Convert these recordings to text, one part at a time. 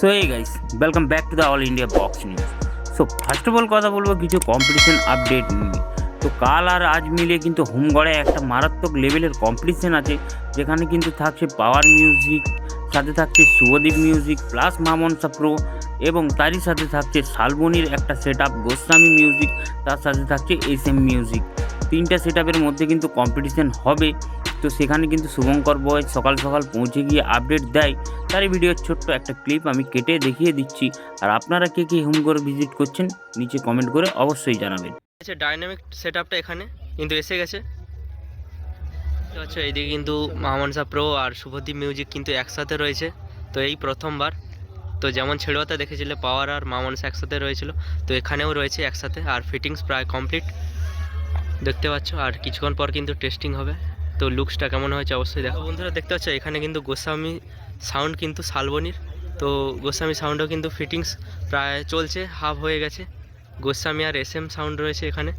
So এই guys welcome back to the all India box news so first of all কথা বলব, কিছু competition update নিয়ে। তো কাল আর আজ মিলে কিন্তু হোমগড়ে একটা মারাত্মক লেভেলের কম্পিটিশন আছে, যেখানে কিন্তু থাকছে পাওয়ার মিউজিক সাথে থাকছে Shubhadeep music plus Mamansa pro এবং তারই সাথে থাকছে শালবনির একটা সেট আপ গোস্বামী মিউজিক তার সাথে থাকছে এস এম মিউজিক তিনটা সেট মধ্যে কিন্তু কম্পিটিশন হবে। তো সেখানে কিন্তু শুভঙ্কর বয় সকাল সকাল পৌঁছে গিয়ে আপডেট দেয়। তারই ভিডিওর ছোট্ট একটা ক্লিপ আমি কেটে দেখিয়ে দিচ্ছি। আর আপনারা কে কে হোম করে ভিজিট করছেন, নিচে কমেন্ট করে অবশ্যই জানাবেন। আচ্ছা ডাইনামিক সেট এখানে, কিন্তু এসে গেছে। আচ্ছা এইদিকে কিন্তু মামনসা প্রো আর শুভদীপ মিউজিক কিন্তু একসাথে রয়েছে। তো এই প্রথমবার। তো যেমন ছেড়োয়াতে দেখেছিলে পাওয়ার আর মামনসা একসাথে রয়েছিল। তো এখানেও রয়েছে একসাথে, আর ফিটিংস প্রায় কমপ্লিট দেখতে পাচ্ছ, আর কিছুক্ষণ পর কিন্তু টেস্টিং হবে। তো লুকসটা কেমন হয়েছে অবশ্যই দেখো। বন্ধুরা দেখতে পাচ্ছ এখানে কিন্তু গোস্বামী সাউন্ড কিন্তু শালবনির তো গোস্বামী সাউন্ডও কিন্তু ফিটিংস প্রায় চলছে হাফ হয়ে গেছে। গোস্বামী আর এস এম সাউন্ড রয়েছে এখানে।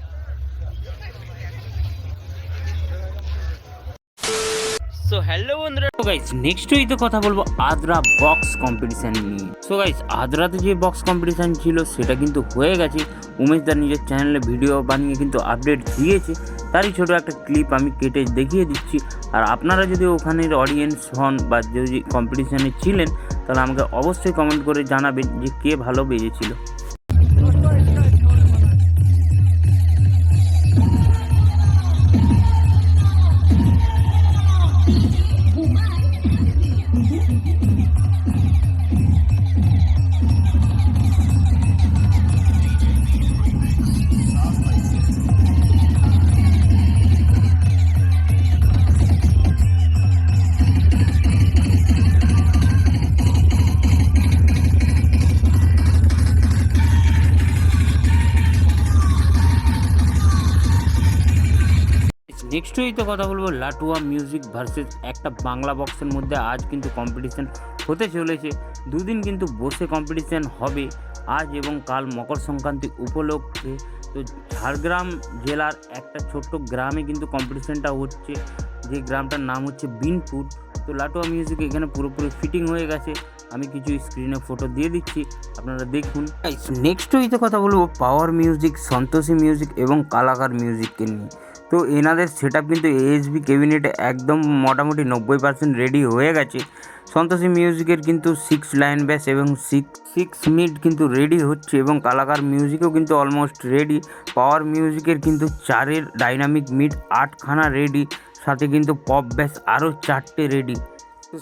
সো হ্যালো বন্ধুরা। তো গাইস নেক্সট উইকে কথা বলব আদ্রা বক্স কম্পিটিশন নিয়ে। সো গাইস আদ্রাতে যে বক্স কম্পিটিশন ছিল সেটা কিন্তু হয়ে গেছে। উমেশ দা নিজের চ্যানেলে ভিডিও বানিয়ে কিন্তু আপডেট দিয়েছে। তারই ছোট একটা ক্লিপ আমি কেটে দেখিয়ে দিচ্ছি। আর আপনারা যদি ওখানের অডিয়েন্স হন বা যদি কম্পিটিশনে ছিলেন, তাহলে আমাকে অবশ্যই কমেন্ট করে জানাবেন যে কে ভালো বেজেছিল। নেক্সট উইকে কথা বলব, লাটুয়া মিউজিক ভার্সেস একটা বাংলা বক্সের মধ্যে আজ কিন্তু কম্পিটিশান হতে চলেছে। দুদিন কিন্তু বসে কম্পিটিশান হবে আজ এবং কাল মকর সংক্রান্তি উপলক্ষে। তো ঝাড়গ্রাম জেলার একটা ছোট্ট গ্রামে কিন্তু কম্পিটিশানটা হচ্ছে, যে গ্রামটার নাম হচ্ছে বিনপুর। তো লাটুয়া মিউজিক এখানে পুরোপুরি ফিটিং হয়ে গেছে। আমি কিছু স্ক্রিনে ফটো দিয়ে দিচ্ছি, আপনারা দেখুন। নেক্সট উইকে কথা বলব পাওয়ার মিউজিক সন্তোষী মিউজিক এবং কালাকার মিউজিককে নিয়ে। তো এনাদের সেট কিন্তু এএসবি ক্যাবিনেটে একদম মোটামুটি নব্বই পার্সেন্ট রেডি হয়ে গেছে। সন্তোষী মিউজিকের কিন্তু সিক্স লাইন ব্যাস এবং সিক্স সিক্স মিড কিন্তু রেডি হচ্ছে এবং কালাকার মিউজিকও কিন্তু অলমোস্ট রেডি পাওয়ার মিউজিকের কিন্তু চারের ডাইনামিক মিড আটখানা রেডি সাথে কিন্তু পপ ব্যাস আরও চারটে রেডি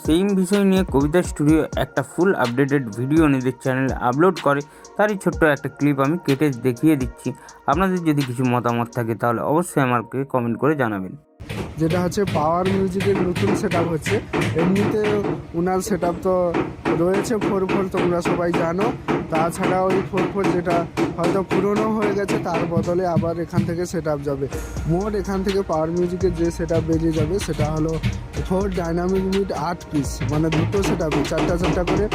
সেই বিষয় নিয়ে কবিতা স্টুডিও একটা ফুল আপডেটেড ভিডিও নিজের চ্যানেলে আপলোড করে। তারই ছোট্ট একটা ক্লিপ আমি কেটে দেখিয়ে দিচ্ছি। আপনাদের যদি কিছু মতামত থাকে, তাহলে অবশ্যই আমাকে কমেন্ট করে জানাবেন। যেটা হচ্ছে পাওয়ার মিউজিকের নতুন সেট হচ্ছে। এমনিতে উনার সেট তো রয়েছে ফোর ফোর তোমরা সবাই জানো। তাছাড়া ওই ফোর ফোর যেটা হয়তো পুরনো হয়ে গেছে, তার বদলে আবার এখান থেকে সেট যাবে। মোট এখান থেকে পাওয়ার মিউজিকের যে সেট বেরিয়ে যাবে, সেটা হলো ফোর ডাইনামিক মিড আট পিস মানে দুটো সেট আপে চারটা চারটা করে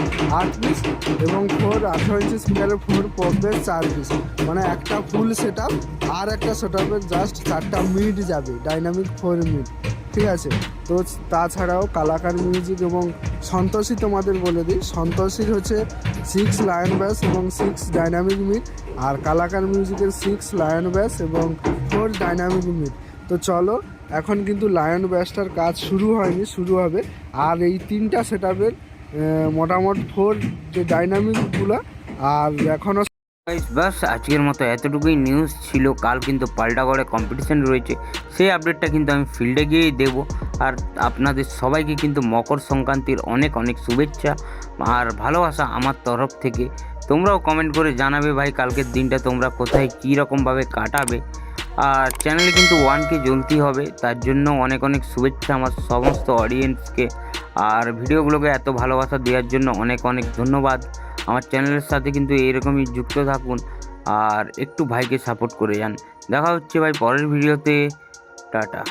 আট পিস এবং ফোর আঠেরো ইঞ্চি স্পিকারের ফোর পপের চার পিস মানে একটা ফুল সেট আর একটা সেট জাস্ট চারটা মিড যাবে ডাইনামিক ফোর মিড ঠিক আছে? তো তাছাড়াও কালাকার মিউজিক এবং সন্তোষী তোমাদের বলে দিই, সন্তোষীর হচ্ছে সিক্স লায়ন ব্যাস এবং সিক্স ডাইনামিক মিড আর কালাকার মিউজিকের সিক্স লায়ন ব্যাস এবং ফোর ডাইনামিক মিড তো চলো এখন কিন্তু লায়ন ব্যাসটার কাজ শুরু হয়নি, শুরু হবে। আর এই তিনটা সেট আপের মোটামুটি ফোর যে ডাইনামিকগুলো আর এখনও বাস, আজকের মতো এতটুকুই নিউজ ছিল। কাল কিন্তু পাল্টাগড়ে কম্পিটিশন রয়েছে। সেই আপডেটটা কিন্তু আমি ফিল্ডে গিয়েই দেব। আর আপনাদের সবাইকে কিন্তু মকর সংক্রান্তির অনেক অনেক শুভেচ্ছা আর ভালোবাসা আমার তরফ থেকে। তোমরাও কমেন্ট করে জানাবে ভাই, কালকের দিনটা তোমরা কোথায় কী রকমভাবে কাটাবে। আর চ্যানেলে কিন্তু ওয়ানকে জ্বলতেই হবে, তার জন্য অনেক অনেক শুভেচ্ছা আমার সমস্ত অডিয়েন্সকে আর ভিডিওগুলোকে এত ভালোবাসা দেওয়ার জন্য অনেক অনেক ধন্যবাদ। আমার চ্যানেলের সাথে কিন্তু এইরকমই যুক্ত থাকুন আর একটু ভাইকে সাপোর্ট করে যান। দেখা হচ্ছে ভাই পরের ভিডিওতে। টাটা।